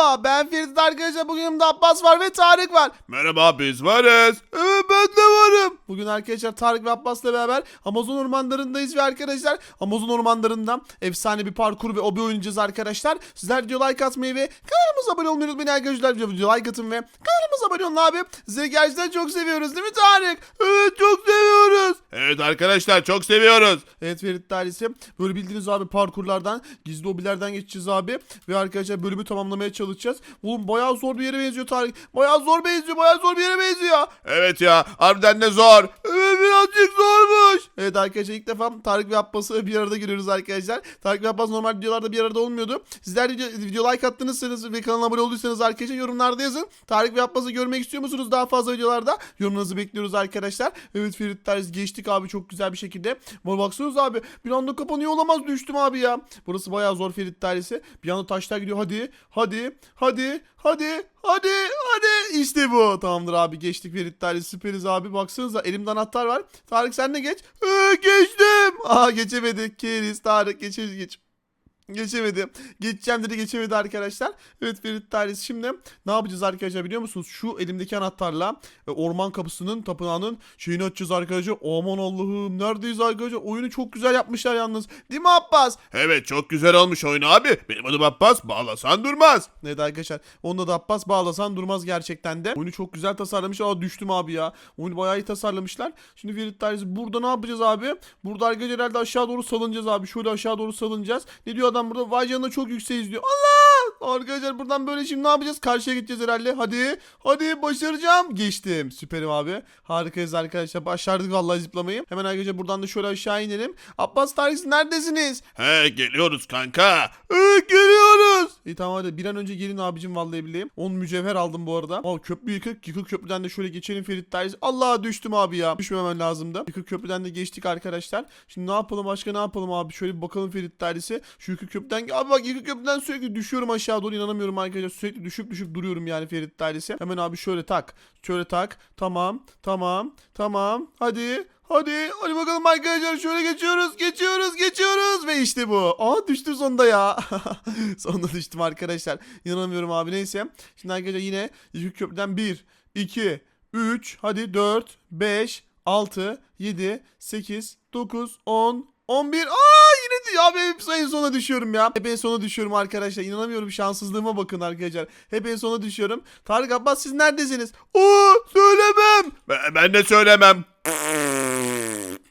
merhaba. Ben Ferit arkadaşlar. Bugün yanımda Abbas var ve Tarık var. Merhaba biz varız. Evet ben de varım. Bugün arkadaşlar Tarık ve Abbas'la beraber Amazon ormanlarındayız ve arkadaşlar Amazon ormanlarında efsane bir parkur ve obi oynayacağız arkadaşlar. Sizler video like atmayı ve kanalımıza abone olmayı unutmayın arkadaşlar. Video like atın ve kanalımıza abone olun abi. Sizleri gerçekten çok seviyoruz değil mi Tarık? Evet çok seviyoruz. Evet arkadaşlar çok seviyoruz. Evet Ferit Dairesi. Böyle bildiğiniz abi parkurlardan, gizli obilerden geçeceğiz abi. Ve arkadaşlar bölümü tamamlamaya çalışacağız. Oğlum bayağı zor bir yere benziyor Tarık. Bayağı zor benziyor, bayağı zor bir yere benziyor. Evet ya harbiden de zor. Evet birazcık zormuş. Evet arkadaşlar ilk defa Tarık ve Abbas'ı bir arada görüyoruz arkadaşlar. Tarık ve Abbas normal videolarda bir arada olmuyordu. Sizler video, video like attınızsanız ve kanala abone olduysanız arkadaşlar yorumlarda yazın. Tarık ve Abbas'ı görmek istiyor musunuz daha fazla videolarda? Yorumlarınızı bekliyoruz arkadaşlar. Evet Ferit Dairesi geçtik abi çok güzel bir şekilde. Bana baksanız abi bir anda kapanıyor olamaz düştüm abi ya. Burası bayağı zor Ferit Dairesi. Bir anda taşlar gidiyor hadi hadi hadi hadi hadi hadi işte bu. Tamamdır abi geçtik Ferit Dairesi süperiz abi. Baksanıza elimde anahtar var. Tarık sen de geç. Ee, geçtim. Aa geçemedik. Keriz Tarık geçeriz geç. Geçemedi. Geçeceğim dedi geçemedi arkadaşlar. Evet Ferit Dairesi şimdi ne yapacağız arkadaşlar biliyor musunuz? Şu elimdeki anahtarla e, orman kapısının tapınağının şeyini açacağız arkadaşlar. Aman Allah'ım neredeyiz arkadaşlar? Oyunu çok güzel yapmışlar yalnız. Değil mi Abbas? Evet çok güzel olmuş oyun abi. Benim adım Abbas bağlasan durmaz. Evet arkadaşlar. Onda da Abbas bağlasan durmaz gerçekten de. Oyunu çok güzel tasarlamış. Aa düştüm abi ya. Oyunu bayağı iyi tasarlamışlar. Şimdi Ferit Dairesi burada ne yapacağız abi? Burada arkadaşlar herhalde aşağı doğru salınacağız abi. Şöyle aşağı doğru salınacağız. Ne diyor adam burada? Vay canına çok yükseğiz diyor. Allah! Arkadaşlar buradan böyle şimdi ne yapacağız? Karşıya gideceğiz herhalde. Hadi. Hadi başaracağım. Geçtim. Süperim abi. Harikayız arkadaşlar. Başardık vallahi zıplamayı. Hemen arkadaşlar buradan da şöyle aşağı inelim. Abbas Tarık neredesiniz? He geliyoruz kanka. Ee, geliyoruz. İyi tamam hadi bir an önce gelin abicim vallahi billahi. 10 mücevher aldım bu arada. Aa köprü yıkık. Yıkık köprüden de şöyle geçelim Ferit Dairesi. Allah düştüm abi ya. Düşmemem lazımdı. Yıkık köprüden de geçtik arkadaşlar. Şimdi ne yapalım başka ne yapalım abi? Şöyle bir bakalım Ferit Dairesi. Şu yıkık köprüden. Abi bak yıkık köprüden sürekli düşüyorum aşağı doğru inanamıyorum arkadaşlar. Sürekli düşüp düşüp duruyorum yani Ferit Dairesi. Hemen abi şöyle tak. Şöyle tak. Tamam. Tamam. Tamam. Hadi. Hadi hadi bakalım arkadaşlar şöyle geçiyoruz geçiyoruz geçiyoruz ve işte bu. Aa düştüm sonunda ya. sonunda düştüm arkadaşlar. İnanamıyorum abi neyse. Şimdi arkadaşlar yine yük köprüden 1, 2, 3, hadi 4, 5, 6, 7, 8, 9, 10, 11. Aa diyor abi hep en sona düşüyorum ya. Hep en sona düşüyorum arkadaşlar. İnanamıyorum şanssızlığıma bakın arkadaşlar. Hep en sona düşüyorum. Tarık Abbas siz neredesiniz? Oo söylemem. Ben, ben de söylemem.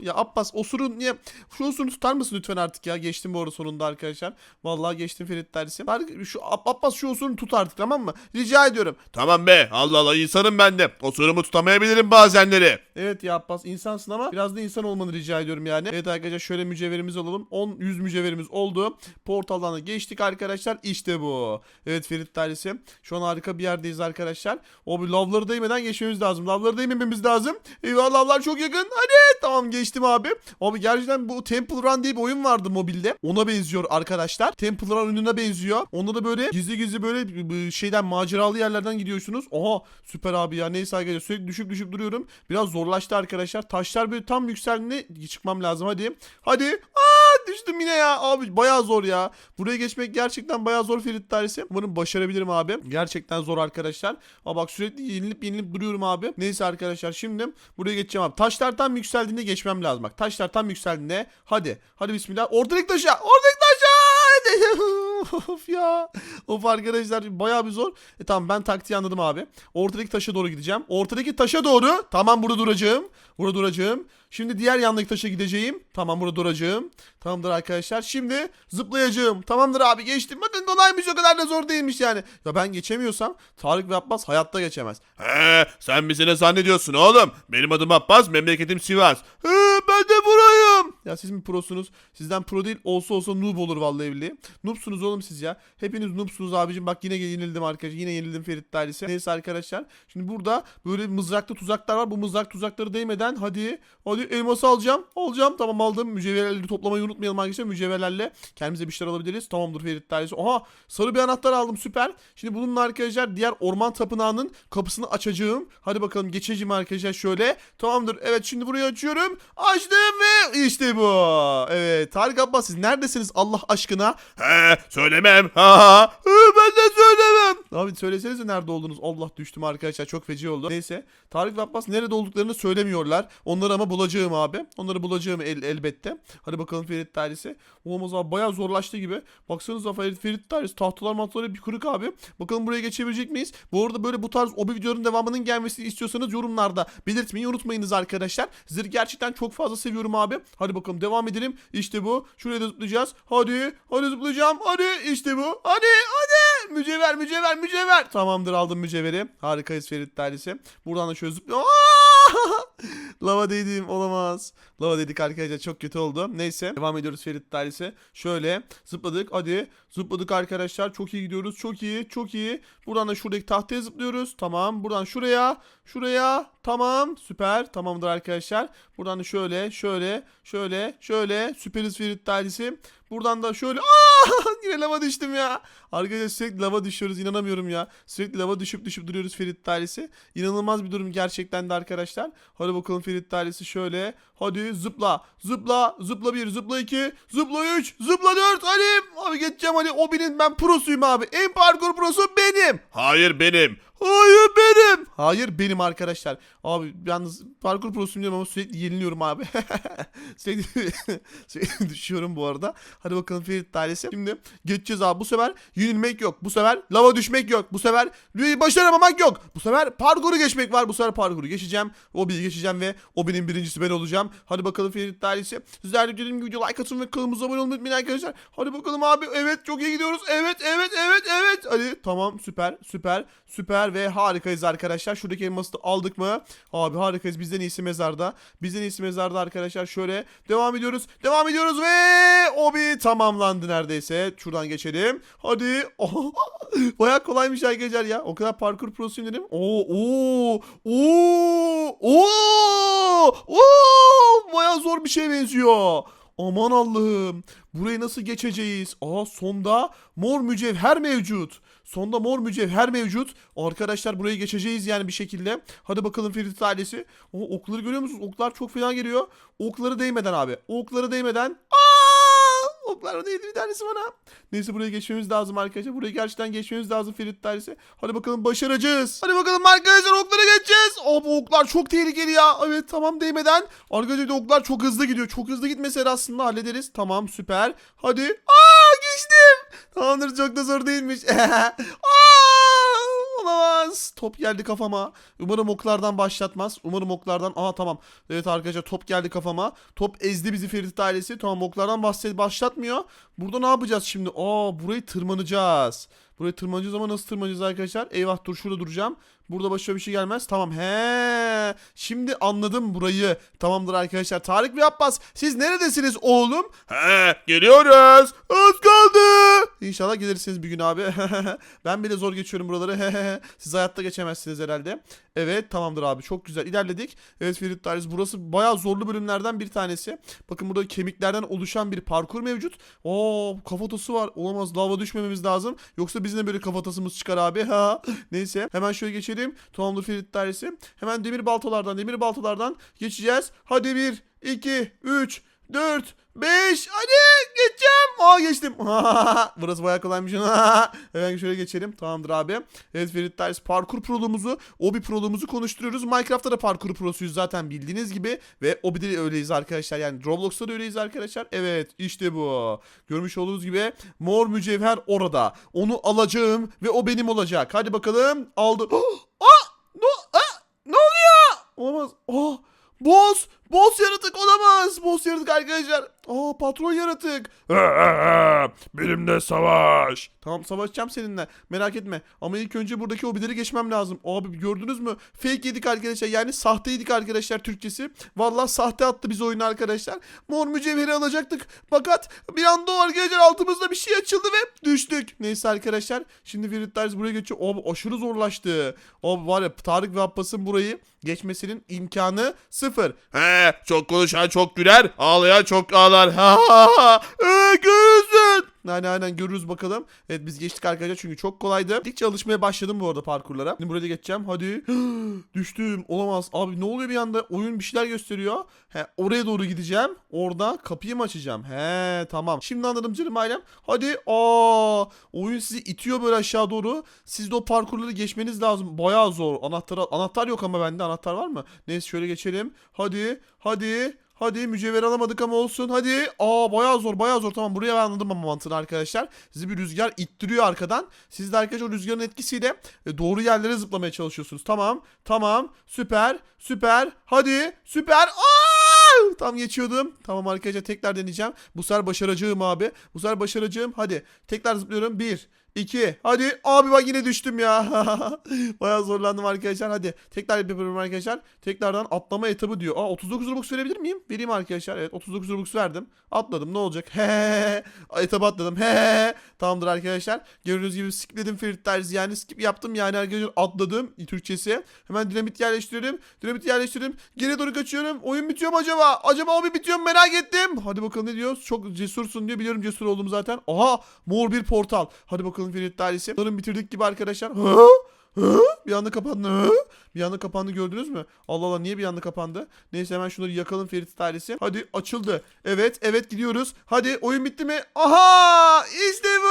Ya Abbas osurun niye? Şu osuru tutar mısın lütfen artık ya? Geçtim bu arada sonunda arkadaşlar. Vallahi geçtim Ferit. Tarık şu Ab- Abbas şu osurunu tut artık tamam mı? Rica ediyorum. Tamam be Allah Allah insanım ben de. Osurumu tutamayabilirim bazenleri. Evet ya Abbas insansın ama biraz da insan olmanı rica ediyorum yani. Evet arkadaşlar şöyle mücevherimiz alalım. 10 100 mücevherimiz oldu. Portaldan da geçtik arkadaşlar. İşte bu. Evet Ferit Dairesi. Şu an harika bir yerdeyiz arkadaşlar. O bir lavları değmeden geçmemiz lazım. Lavları değmememiz lazım. Eyvah lavlar çok yakın. Hadi tamam geçtim abi. Abi gerçekten bu Temple Run diye bir oyun vardı mobilde. Ona benziyor arkadaşlar. Temple Run oyununa benziyor. Onda da böyle gizli gizli böyle b- şeyden maceralı yerlerden gidiyorsunuz. Oha süper abi ya. Neyse arkadaşlar sürekli düşüp düşüp duruyorum. Biraz zorlaştı arkadaşlar. Taşlar böyle tam yükseldiğinde çıkmam lazım. Hadi. Hadi. Aa düştüm yine ya. Abi bayağı zor ya. Buraya geçmek gerçekten bayağı zor Ferit Dairesi. Umarım başarabilirim abi. Gerçekten zor arkadaşlar. Ama bak sürekli yenilip yenilip duruyorum abi. Neyse arkadaşlar şimdi buraya geçeceğim abi. Taşlar tam yükseldiğinde geçmem lazım bak. Taşlar tam yükseldiğinde hadi. Hadi bismillah. Ortadaki taşa. Ortadaki taşa. Hadi. of ya. Of arkadaşlar bayağı bir zor. E tamam ben taktiği anladım abi. Ortadaki taşa doğru gideceğim. Ortadaki taşa doğru. Tamam burada duracağım. Burada duracağım. Şimdi diğer yandaki taşa gideceğim. Tamam burada duracağım. Tamamdır arkadaşlar. Şimdi zıplayacağım. Tamamdır abi geçtim. Bakın kolaymış o kadar da zor değilmiş yani. Ya ben geçemiyorsam Tarık ve Abbas hayatta geçemez. He sen bizi ne zannediyorsun oğlum? Benim adım Abbas memleketim Sivas. He, ben de burayım. Ya siz mi prosunuz? Sizden pro değil olsa olsa noob olur vallahi billahi. Noobsunuz oğlum siz ya. Hepiniz noobsunuz abicim. Bak yine yenildim arkadaşlar. Yine yenildim Ferit Dairesi. Neyse arkadaşlar. Şimdi burada böyle mızraklı tuzaklar var. Bu mızrak tuzakları değmeden hadi hadi elması alacağım. Alacağım. Tamam aldım. Mücevherleri toplamayı unutmayalım arkadaşlar. Mücevherlerle kendimize bir şeyler alabiliriz. Tamamdır Ferit Dairesi. Oha sarı bir anahtar aldım. Süper. Şimdi bununla arkadaşlar diğer orman tapınağının kapısını açacağım. Hadi bakalım geçeceğim arkadaşlar şöyle. Tamamdır. Evet şimdi burayı açıyorum. Açtım ve işte. Evet Tarık Abbas siz neredesiniz Allah aşkına? He söylemem. Ha ha. Hı, ben de söylemem. Abi söylesenize nerede oldunuz? Allah düştüm arkadaşlar çok feci oldu. Neyse Tarık ve Abbas nerede olduklarını söylemiyorlar. Onları ama bulacağım abi. Onları bulacağım el, elbette. Hadi bakalım Ferit dairesi. Olamaz abi bayağı zorlaştı gibi. Baksanıza Ferit, Ferit dairesi tahtalar matları bir kırık abi. Bakalım buraya geçebilecek miyiz? Bu arada böyle bu tarz o videoların devamının gelmesini istiyorsanız yorumlarda belirtmeyi unutmayınız arkadaşlar. Sizleri gerçekten çok fazla seviyorum abi. Hadi bakalım devam edelim. İşte bu. Şuraya da zıplayacağız. Hadi. Hadi zıplayacağım. Hadi. işte bu. Hadi. Hadi. Mücevher mücevher mücevher. Tamamdır aldım mücevheri. Harikayız Ferit dairesi. Buradan da şöyle zıplıyorum. Lava değdim olamaz. Lava dedik arkadaşlar çok kötü oldu. Neyse devam ediyoruz Ferit dairesi. Şöyle zıpladık hadi. Zıpladık arkadaşlar çok iyi gidiyoruz. Çok iyi çok iyi. Buradan da şuradaki tahtaya zıplıyoruz. Tamam buradan şuraya şuraya. Tamam süper tamamdır arkadaşlar. Buradan da şöyle şöyle şöyle şöyle süperiz Ferit dairesi. Buradan da şöyle Aa! yine lava düştüm ya. Arkadaşlar sürekli lava düşüyoruz inanamıyorum ya. Sürekli lava düşüp düşüp duruyoruz Ferit dairesi. İnanılmaz bir durum gerçekten de arkadaşlar. Hadi bakalım Ferit dairesi şöyle. Hadi zıpla zıpla zıpla bir zıpla iki zıpla üç zıpla dört hadi. Abi geçeceğim hadi o benim ben prosuyum abi. En parkur prosu benim. Hayır benim. Hayır benim. Hayır benim arkadaşlar. Abi yalnız parkur prosuyum diyorum ama sürekli yeniliyorum abi. sürekli, sürekli düşüyorum bu arada. Hadi bakalım Ferit dairesi. Şimdi geçeceğiz abi. Bu sefer yenilmek yok. Bu sefer lava düşmek yok. Bu sefer başaramamak yok. Bu sefer parkuru geçmek var. Bu sefer parkuru geçeceğim. O bir geçeceğim ve o benim birincisi ben olacağım. Hadi bakalım Ferit dairesi. Sizler de dediğim gibi like atın ve kanalımıza abone olmayı unutmayın arkadaşlar. Hadi bakalım abi. Evet çok iyi gidiyoruz. Evet evet evet evet. Hadi tamam süper süper süper ve harikayız arkadaşlar. Şuradaki elması aldık mı? Abi harikayız. Bizden iyisi mezarda. Bizden iyisi mezarda arkadaşlar. Şöyle devam ediyoruz. Devam ediyoruz ve o bir tamamlandı neredeyse. Şuradan geçelim. Hadi. Baya kolaymış arkadaşlar ya. O kadar parkur prosuyum dedim. Oo oo oo oo oo baya zor bir şey benziyor. Aman Allah'ım. Burayı nasıl geçeceğiz? Aa sonda mor mücevher mevcut. Sonda mor mücevher mevcut. Arkadaşlar burayı geçeceğiz yani bir şekilde. Hadi bakalım Ferit ailesi. O okları görüyor musunuz? Oklar çok fena geliyor. Okları değmeden abi. Okları değmeden. Aa! Oklar değdi bir tanesi bana. Neyse buraya geçmemiz lazım arkadaşlar. Buraya gerçekten geçmemiz lazım Ferit ailesi. Hadi bakalım başaracağız. Hadi bakalım arkadaşlar oklara geçeceğiz. Aa bu oklar çok tehlikeli ya. Evet tamam değmeden. Arkadaşlar oklar çok hızlı gidiyor. Çok hızlı gitmese aslında hallederiz. Tamam süper. Hadi. Aa geçtim. Tamamdır çok da zor değilmiş. Aa, olamaz. Top geldi kafama. Umarım oklardan başlatmaz. Umarım oklardan. Aha tamam. Evet arkadaşlar top geldi kafama. Top ezdi bizi Ferit ailesi. Tamam oklardan bahset başlatmıyor. Burada ne yapacağız şimdi? Aa burayı tırmanacağız. Buraya tırmanacağız ama nasıl tırmanacağız arkadaşlar? Eyvah dur şurada duracağım. Burada başka bir şey gelmez. Tamam he. Şimdi anladım burayı. Tamamdır arkadaşlar. Tarık ve Abbas siz neredesiniz oğlum? He geliyoruz. Az kaldı. İnşallah gelirsiniz bir gün abi. ben bile zor geçiyorum buraları. Siz hayatta geçemezsiniz herhalde. Evet tamamdır abi çok güzel ilerledik. Evet Ferit Darius burası bayağı zorlu bölümlerden bir tanesi. Bakın burada kemiklerden oluşan bir parkur mevcut. Oo kafatası var. Olamaz lava düşmememiz lazım. Yoksa bizim de böyle kafatasımız çıkar abi. Ha. Neyse hemen şöyle geçelim. Tamamdır Ferit Darius. Hemen demir baltalardan demir baltalardan geçeceğiz. Hadi bir, iki, üç, dört, beş. Hadi. Aa geçtim. Burası bayağı kolaymış. Hemen şöyle geçelim. Tamamdır abi. Evet Ferit Darius parkur proluğumuzu, obi proluğumuzu konuşturuyoruz. Minecraft'ta da parkur prosuyuz zaten bildiğiniz gibi. Ve obi'de de öyleyiz arkadaşlar. Yani Roblox'ta da öyleyiz arkadaşlar. Evet işte bu. Görmüş olduğunuz gibi mor mücevher orada. Onu alacağım ve o benim olacak. Hadi bakalım. Aldım. Aa! No! Aa! Ne oluyor? Olamaz. Oh! Boss! Boss yaratık olamaz. Boss yaratık arkadaşlar. Aa patron yaratık. Benimle savaş. Tamam savaşacağım seninle. Merak etme. Ama ilk önce buradaki obileri geçmem lazım. Abi gördünüz mü? Fake yedik arkadaşlar. Yani sahteydik arkadaşlar Türkçesi. Vallahi sahte attı biz oyunu arkadaşlar. Mor mücevheri alacaktık. Fakat bir anda o arkadaşlar altımızda bir şey açıldı ve düştük. Neyse arkadaşlar. Şimdi Ferit Darius buraya geçiyor. Abi aşırı zorlaştı. Abi var ya Tarık ve Abbas'ın burayı geçmesinin imkanı sıfır. He çok konuşan çok güler. Ağlayan çok ağlar. Ha ha ha. Ee, görürsün. Aynen aynen görürüz bakalım. Evet biz geçtik arkadaşlar çünkü çok kolaydı. Gittikçe alışmaya başladım bu arada parkurlara. Şimdi buraya geçeceğim. Hadi. Düştüm. Olamaz. Abi ne oluyor bir anda? Oyun bir şeyler gösteriyor. He, oraya doğru gideceğim. Orada kapıyı mı açacağım? He tamam. Şimdi anladım canım ailem. Hadi. Aa, oyun sizi itiyor böyle aşağı doğru. Siz de o parkurları geçmeniz lazım. Bayağı zor. Anahtar anahtar yok ama bende anahtar var mı? Neyse şöyle geçelim. Hadi. Hadi. Hadi mücevher alamadık ama olsun. Hadi. Aa bayağı zor bayağı zor. Tamam buraya ben anladım ama mantığını arkadaşlar. Sizi bir rüzgar ittiriyor arkadan. Siz de arkadaşlar o rüzgarın etkisiyle e, doğru yerlere zıplamaya çalışıyorsunuz. Tamam. Tamam. Süper. Süper. Hadi. Süper. Aa! Tam geçiyordum. Tamam arkadaşlar tekrar deneyeceğim. Bu sefer başaracağım abi. Bu sefer başaracağım. Hadi. Tekrar zıplıyorum. Bir. 2. Hadi. Abi bak yine düştüm ya. Bayağı zorlandım arkadaşlar. Hadi. Tekrar yapıyorum arkadaşlar. Tekrardan atlama etabı diyor. Aa 39 Robux verebilir miyim? Vereyim arkadaşlar. Evet 39 Robux verdim. Atladım. Ne olacak? He. Etabı atladım. He. Tamamdır arkadaşlar. Gördüğünüz gibi skipledim Ferit. Yani skip yaptım yani arkadaşlar atladım. Türkçesi. Hemen dinamit yerleştiriyorum. Dinamit yerleştirdim. Geriye doğru kaçıyorum. Oyun bitiyor mu acaba? Acaba o bir bitiyor mu merak ettim. Hadi bakalım ne diyor? Çok cesursun diyor. Biliyorum cesur olduğumu zaten. Aha mor bir portal. Hadi bakalım Ferit Dairesi. Sanırım bitirdik gibi arkadaşlar. Hı? Hı? Bir anda kapandı. Hı? Bir anda kapandı gördünüz mü? Allah Allah niye bir anda kapandı? Neyse hemen şunları yakalım Ferit Dairesi. Hadi açıldı. Evet evet gidiyoruz. Hadi oyun bitti mi? Aha işte bu.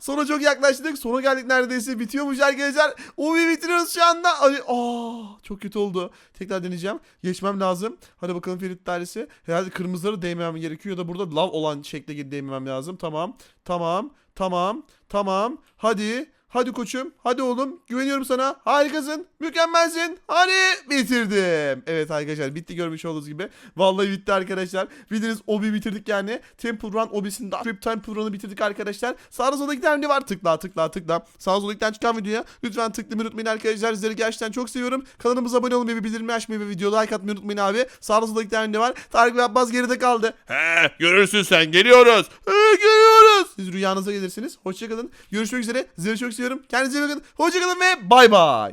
Sona çok yaklaştık. Sona geldik neredeyse. Bitiyormuş arkadaşlar. Oyunu bitiriyoruz şu anda. Ay, aa, çok kötü oldu. Tekrar deneyeceğim. Geçmem lazım. Hadi bakalım Ferit Dairesi. Herhalde kırmızıları değmemem gerekiyor ya da burada lav olan şekle değmemem lazım. Tamam. Tamam. Tamam. Tamam. Hadi. Hadi koçum. Hadi oğlum. Güveniyorum sana. Harikasın. Mükemmelsin. Hadi bitirdim. Evet arkadaşlar bitti görmüş olduğunuz gibi. Vallahi bitti arkadaşlar. Bildiğiniz obi bitirdik yani. Temple Run obisini Trip Temple Run'ı bitirdik arkadaşlar. Sağda solda tane video var. Tıkla tıkla tıkla. Sağ solda tane çıkan videoya. Lütfen tıklamayı unutmayın arkadaşlar. Sizleri gerçekten çok seviyorum. Kanalımıza abone olmayı ve bildirimleri açmayı ve video like atmayı unutmayın abi. Sağda solda tane video var. Tarık ve Abbas geride kaldı. He görürsün sen geliyoruz. Ee, görüyoruz. Siz rüyanıza gelirsiniz. Hoşçakalın. Görüşmek üzere. Sizleri çok seviyorum. Kendinize iyi bakın. Hoşçakalın ve bay bay.